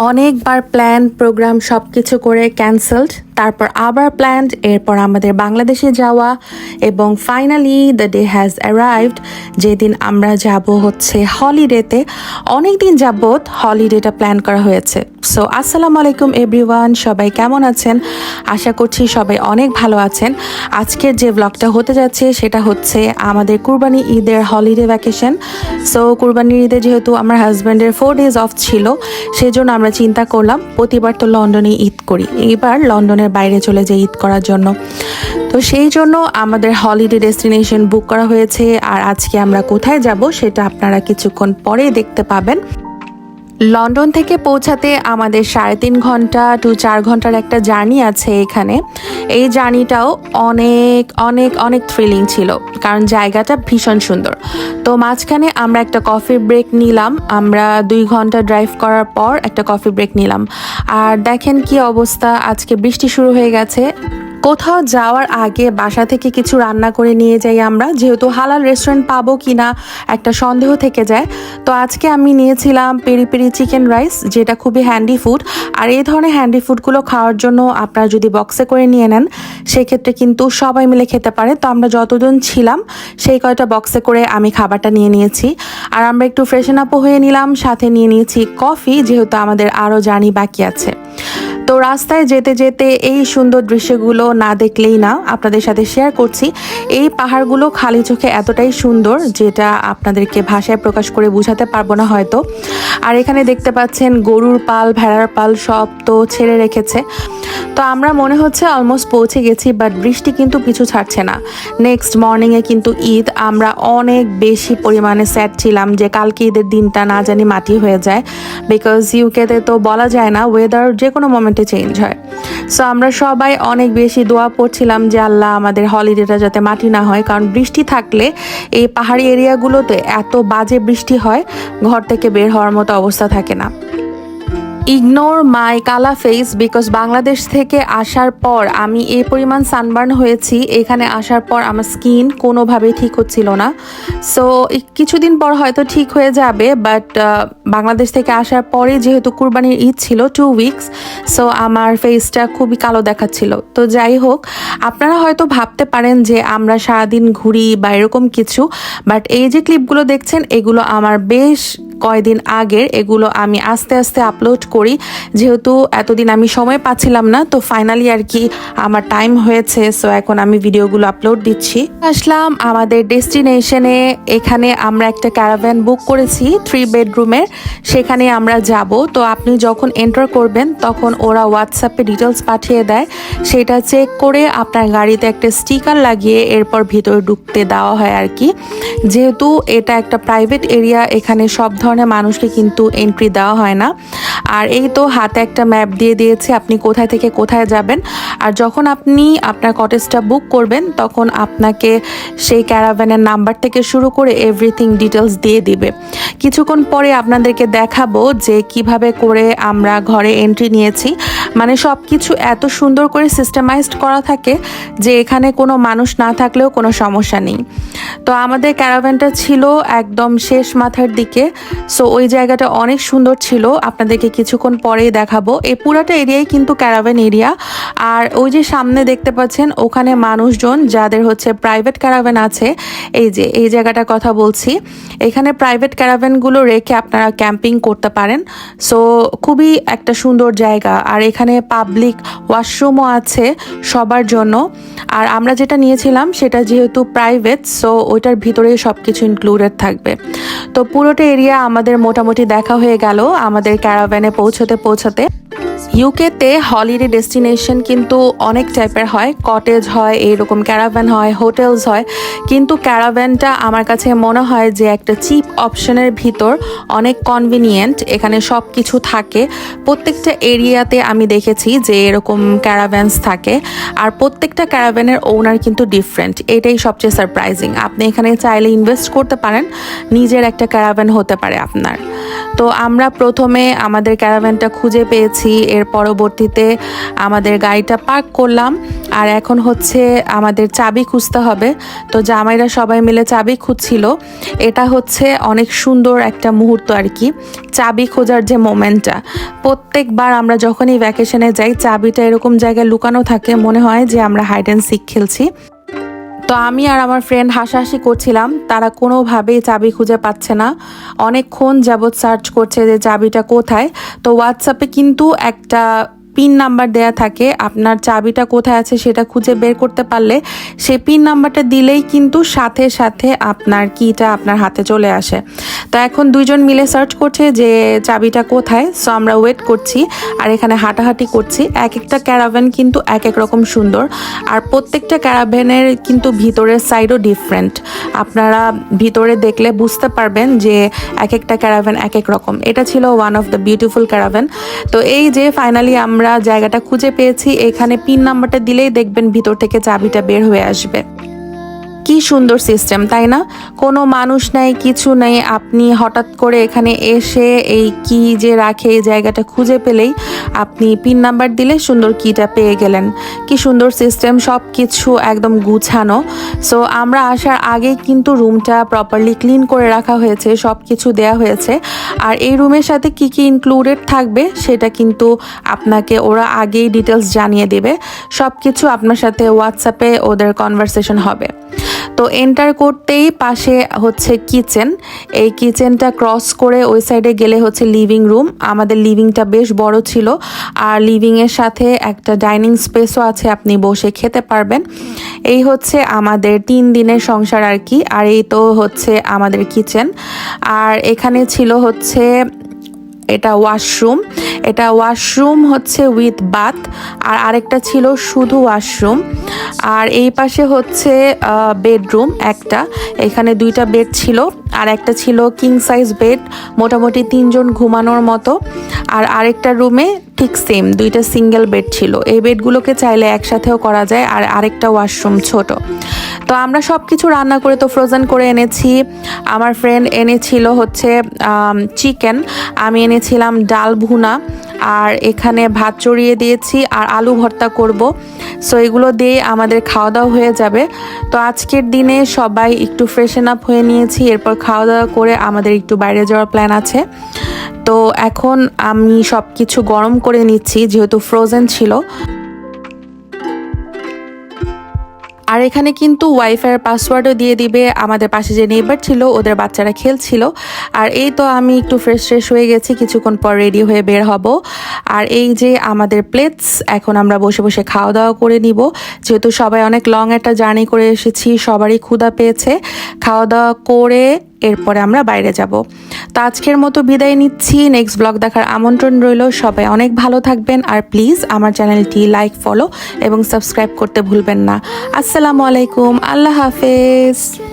অনেকবার plan programme সব কিছু করে ক্যান্সেলড তারপর আবার প্ল্যান্ড এরপর আমাদের বাংলাদেশে যাওয়া এবং finally the day has arrived যেদিন আমরা যাব হচ্ছে হলিডেতে অনেক দিন যাবৎ হলিডেটা প্ল্যান করা হয়েছে। সো আসসালামু আলাইকুম এভরিওয়ান সবাই কেমন আছেন? আশা করছি সবাই অনেক ভালো আছেন। আজকের যে ব্লগটা হতে যাচ্ছে, সেটা হচ্ছে আমাদের কুরবানি ঈদের হলিডে ভ্যাকেশন সো কুরবানির ঈদে যেহেতু আমার হাজব্যান্ডের ফোর ডেজ অফ ছিল, সেজন্য আমরা চিন্তা করলাম, প্রতিবার তো লন্ডনে ঈদ করি। এবার লন্ডনের বাইরে চলে যাই ঈদ করার জন্য। তো সেই জন্য আমাদের হলিডে ডেস্টিনেশন বুক করা হয়েছে। আর আজকে আমরা কোথায় যাব সেটা আপনারা কিছুক্ষণ পরে দেখতে পাবেন। লন্ডন থেকে পৌঁছাতে আমাদের সাড়ে তিন ঘণ্টা টু চার ঘণ্টার একটা জার্নি আছে এখানে। এই জার্নিটাও অনেক অনেক অনেক থ্রিলিং ছিল, কারণ জায়গাটা ভীষণ সুন্দর। তো মাঝখানে আমরা একটা কফি ব্রেক নিলাম, আমরা দুই ঘণ্টা ড্রাইভ করার পর একটা কফি ব্রেক নিলাম। আর দেখেন কি অবস্থা, আজকে বৃষ্টি শুরু হয়ে গেছে। কোথাও যাওয়ার আগে বাসা থেকে কিছু রান্না করে নিয়ে যাই আমরা। যেহেতু হালাল রেস্টুরেন্ট পাবো কি না একটা সন্দেহ থেকে যায়। তো আজকে আমি নিয়েছিলাম পেরি পেরি চিকেন রাইস যেটা খুবই হ্যান্ডি ফুড আর এই ধরনের হ্যান্ডি ফুডগুলো খাওয়ার জন্য আপনারা যদি বক্সে করে নিয়ে নেন, সেক্ষেত্রে কিন্তু সবাই মিলে খেতে পারে। তো আমরা যতজন ছিলাম, সেই কয়টা বক্সে করে আমি খাবারটা নিয়ে নিয়েছি। আর আমরা একটু ফ্রেশন আপও হয়ে নিলাম, সাথে নিয়ে নিয়েছি কফি যেহেতু আমাদের আরও জার্নি বাকি আছে। তো রাস্তায় যেতে যেতে এই সুন্দর দৃশ্যগুলো না দেখলেই না আপনাদের সাথে শেয়ার করছি। এই পাহাড়গুলো খালি চোখে এতটাই সুন্দর যেটা আপনাদেরকে ভাষায় প্রকাশ করে বোঝাতে পারব না হয়তো। আর এখানে দেখতে পাচ্ছেন গরুর পাল, ভেড়ার পাল সব তো ছেড়ে রেখেছে। তো আমরা মনে হচ্ছে অলমোস্ট পৌঁছে গেছি বাট বৃষ্টি কিন্তু পিছু ছাড়ছে না। নেক্সট মর্নিংয়ে কিন্তু ঈদ, আমরা অনেক বেশি পরিমাণে স্যাড ছিলাম যে কালকে ঈদের দিনটা না জানি মাটি হয়ে যায়। বিকজ ইউকেতে তো বলা যায় না ওয়েদার যে কোনো মোমেন্টে চেঞ্জ হয়। সো আমরা সবাই অনেক বেশি দোয়া পড়ছিলাম যে আল্লাহ আমাদের হলিডেটা যাতে মাটি না হয়, কারণ বৃষ্টি থাকলে এই পাহাড়ি এরিয়াগুলোতে এত বাজে বৃষ্টি হয়, ঘর থেকে বের হওয়ার মতো অবস্থা থাকে না। ইগনোর মাই কালা ফেস বিকজ বাংলাদেশ থেকে আসার পর আমি এই পরিমাণ সানবার্ন হয়েছি। এখানে আসার পর আমার স্কিন কোনোভাবেই ঠিক হচ্ছিল না। সো কিছুদিন পর হয়তো ঠিক হয়ে যাবে বাট বাংলাদেশ থেকে আসার পরে যেহেতু কুরবানির ঈদ ছিল টু উইকস সো আমার ফেসটা খুবই কালো দেখাচ্ছিল। তো যাই হোক, আপনারা হয়তো ভাবতে পারেন যে আমরা সারাদিন ঘুরি বা এরকম কিছু বাট এই যে ক্লিপগুলো দেখছেন, এগুলো আমার বেশ কয়দিন আগের, এগুলো আমি আস্তে আস্তে আপলোড করি। যেহেতু এতদিন আমি সময় পাচ্ছিলাম না, তো ফাইনালি আর কি আমার টাইম হয়েছে সো এখন আমি ভিডিওগুলো আপলোড দিচ্ছি। আসলাম আমাদের ডেস্টিনেশনে এখানে আমরা একটা ক্যারাভ্যান বুক করেছি থ্রি বেডরুমের সেখানে আমরা যাব, তো আপনি যখন এন্টার করবেন, তখন ওরা হোয়াটসঅ্যাপে ডিটেলস পাঠিয়ে দেয়। সেটা চেক করে আপনার গাড়িতে একটা স্টিকার লাগিয়ে এরপর ভিতরে ঢুকতে দেওয়া হয় আর কি। যেহেতু এটা একটা প্রাইভেট এরিয়া এখানে সব ধরনের মানুষকে কিন্তু এন্ট্রি দেওয়া হয় না। আর এই তো হাতে একটা ম্যাপ দিয়ে দিয়েছে আপনি কোথায় থেকে কোথায় যাবেন। আর যখন আপনি আপনার কটেজটা বুক করবেন, তখন আপনাকে সেই ক্যারাভ্যানের নাম্বার থেকে শুরু করে এভরিথিং ডিটেলস দিয়ে দিবে। কিছুক্ষণ পরে আপনাদেরকে দেখাবো যে কীভাবে করে আমরা ঘরে এন্ট্রি নিয়েছি। মানে সব কিছু এত সুন্দর করে সিস্টেমাইজড করা থাকে যে এখানে কোনো মানুষ না থাকলেও কোনো সমস্যা নেই। তো আমাদের ক্যারাভ্যানটা ছিল একদম শেষ মাথার দিকে। সো ওই জায়গাটা অনেক সুন্দর ছিল। আপনাদেরকে কিছুক্ষণ পরেই দেখাবো। এই পুরাটা এরিয়াই কিন্তু ক্যারাভ্যান এরিয়া আর ওই যে সামনে দেখতে পাচ্ছেন, ওখানে মানুষজন যাদের হচ্ছে প্রাইভেট ক্যারাভ্যান আছে, এই যে, এই জায়গাটার কথা বলছি। এখানে প্রাইভেট ক্যারাভ্যানগুলো রেখে আপনারা ক্যাম্পিং করতে পারেন। সো খুবই একটা সুন্দর জায়গা। আর এখানে পাবলিক ওয়াশরুমও আছে সবার জন্য। আর আমরা যেটা নিয়েছিলাম সেটা যেহেতু প্রাইভেট সো ওইটার ভিতরেই সব কিছু ইনক্লুডেড থাকবে। তো পুরোটা এরিয়া আমাদের মোটামুটি দেখা হয়ে গেল আমাদের ক্যারাভ্যানে পৌঁছতে পৌঁছতে। ইউকেতে হলিডে ডেস্টিনেশন কিন্তু অনেক টাইপের হয়। কটেজ হয়, এইরকম ক্যারাভ্যান হয় হোটেলস হয়। কিন্তু ক্যারাভ্যানটা আমার কাছে মনে হয় যে একটা চিপ অপশনের ভিতর অনেক কনভিনিয়েন্ট এখানে সব কিছু থাকে। প্রত্যেকটা এরিয়াতে আমি দেখেছি যে এরকম ক্যারাভ্যানস থাকে। আর প্রত্যেকটা ক্যারাভ্যানের ওনার কিন্তু ডিফারেন্ট এটাই সবচেয়ে সারপ্রাইজিং আপনি এখানে চাইলে ইনভেস্ট করতে পারেন, নিজের একটা ক্যারাভ্যান হতে পারে আপনার। তো আমরা প্রথমে আমাদের ক্যারাভ্যানটা খুঁজে পেয়েছি। এর পরবর্তীতে আমাদের গাড়িটা পার্ক করলাম। আর এখন হচ্ছে আমাদের চাবি খুঁজতে হবে। তো জামাইরা সবাই মিলে চাবি খুঁজছিল। এটা হচ্ছে অনেক সুন্দর একটা মুহূর্ত আর কি। চাবি খোঁজার যে মোমেন্টটা। প্রত্যেকবার আমরা যখনই ভ্যাকেশনে যাই, চাবিটা এরকম জায়গায় লুকানো থাকে, মনে হয় যে আমরা হাইড অ্যান্ড সিক খেলছি। তো আমি আর আমার ফ্রেন্ড হাসাহাসি করছিলাম। তারা কোনোভাবেই চাবি খুঁজে পাচ্ছে না। অনেকক্ষণ যাবৎ সার্চ করছে যে চাবিটা কোথায়। তো হোয়াটসঅ্যাপে কিন্তু একটা পিন নাম্বার দেয়া থাকে। আপনার চাবিটা কোথায় আছে সেটা খুঁজে বের করতে পারলে সেই পিন নাম্বারটা দিলেই কিন্তু সাথে সাথে আপনার কিটা আপনার হাতে চলে আসে। তো এখন দুইজন মিলে সার্চ করছে যে চাবিটা কোথায় সো আমরা ওয়েট করছি আর এখানে হাঁটাহাঁটি করছি। এক একটা ক্যারাভ্যান কিন্তু এক এক রকম সুন্দর, আর প্রত্যেকটা ক্যারাভ্যানের কিন্তু ভিতরের সাইডও ডিফারেন্ট আপনারা ভিতরে দেখলে বুঝতে পারবেন যে এক একটা ক্যারাভ্যান এক এক রকম। এটা ছিল one of the beautiful caravan তো এই যে ফাইনালি আমরা জায়গাটা খুঁজে পেয়েছি, এখানে পিন নাম্বারটা দিলেই দেখবেন ভিতর থেকে চাবিটা বের হয়ে আসবে। কি সুন্দর সিস্টেম তাই না? কোনো মানুষ নেই, কিছু নেই, আপনি হঠাৎ করে এখানে এসে এই কি যে রাখে এই জায়গাটা খুঁজে পেলেই আপনি পিন নাম্বার দিলে সুন্দর কিটা পেয়ে গেলেন। কি সুন্দর সিস্টেম সব কিছু একদম গুছানো। সো আমরা আসার আগেই কিন্তু রুমটা প্রপারলি ক্লিন করে রাখা হয়েছে সব কিছু দেয়া হয়েছে। আর এই রুমের সাথে কি কি ইনক্লুডেড থাকবে, সেটা কিন্তু আপনাকে ওরা আগেই ডিটেলস জানিয়ে দেবে। সব কিছু আপনার সাথে হোয়াটসঅ্যাপে ওদের কনভারসেশন হবে। তো এন্টার করতেই পাশে হচ্ছে কিচেন এই কিচেনটা ক্রস করে ওই সাইডে গেলে হচ্ছে লিভিং রুম আমাদের লিভিংটা বেশ বড় ছিল। আর লিভিংয়ের সাথে একটা ডাইনিং স্পেসও আছে, আপনি বসে খেতে পারবেন। এই হচ্ছে আমাদের তিন দিনের সংসার আর কি। আর এই তো হচ্ছে আমাদের কিচেন আর এখানে ছিল হচ্ছে এটা ওয়াশরুম এটা ওয়াশরুম হচ্ছে উইথ বাথ আর আরেকটা ছিল শুধু ওয়াশরুম আর এই পাশে হচ্ছে বেডরুম একটা, এখানে দুইটা বেড ছিল, আর একটা ছিল কিং সাইজ বেড মোটামুটি তিনজন ঘুমানোর মতো, আর আরেকটা রুমে ঠিক সেম দুইটা সিঙ্গেল বেড ছিল। এই বেডগুলোকে চাইলে একসাথেও করা যায়, আর আরেকটা ওয়াশরুম ছোট। তো আমরা সব কিছু রান্না করে তো ফ্রোজেন করে এনেছি। আমার ফ্রেন্ড এনেছিল হচ্ছে চিকেন আমি এনেছিলাম ডাল ভুনা, আর এখানে ভাত চড়িয়ে দিয়েছি আর আলু ভর্তা করব। সো এগুলো দিয়ে আমাদের খাওয়া দাওয়া হয়ে যাবে। তো আজকের দিনে সবাই একটু ফ্রেশন আপ হয়ে নিয়েছি, এরপর খাওয়া দাওয়া করে আমাদের একটু বাইরে যাওয়ার প্ল্যান আছে। তো এখন আমি সব কিছু গরম করে নিচ্ছি, যেহেতু ফ্রোজেন ছিল। আর এখানে কিন্তু ওয়াইফাইয়ের পাসওয়ার্ডও দিয়ে দিবে। আমাদের পাশে যে নেইবার ছিল, ওদের বাচ্চারা খেলছিল। আর এই তো আমি একটু ফ্রেশ ফ্রেশ হয়ে গেছি। কিছুক্ষণ পর রেডি হয়ে বের হব। আর এই যে আমাদের প্লেটস এখন আমরা বসে বসে খাওয়া দাওয়া করে নিব। যেহেতু সবাই অনেক লং একটা জার্নি করে এসেছি, সবারই ক্ষুধা পেয়েছে। খাওয়া দাওয়া করে এরপরে আমরা বাইরে যাব। তো আজকের মতো বিদায় নিচ্ছি। নেক্সট ব্লগ দেখার আমন্ত্রণ রইল। সবাই অনেক ভালো থাকবেন। আর প্লিজ আমার চ্যানেলটি লাইক ফলো এবং সাবস্ক্রাইব করতে ভুলবেন না। আসসালামু আলাইকুম। আল্লাহ হাফেজ।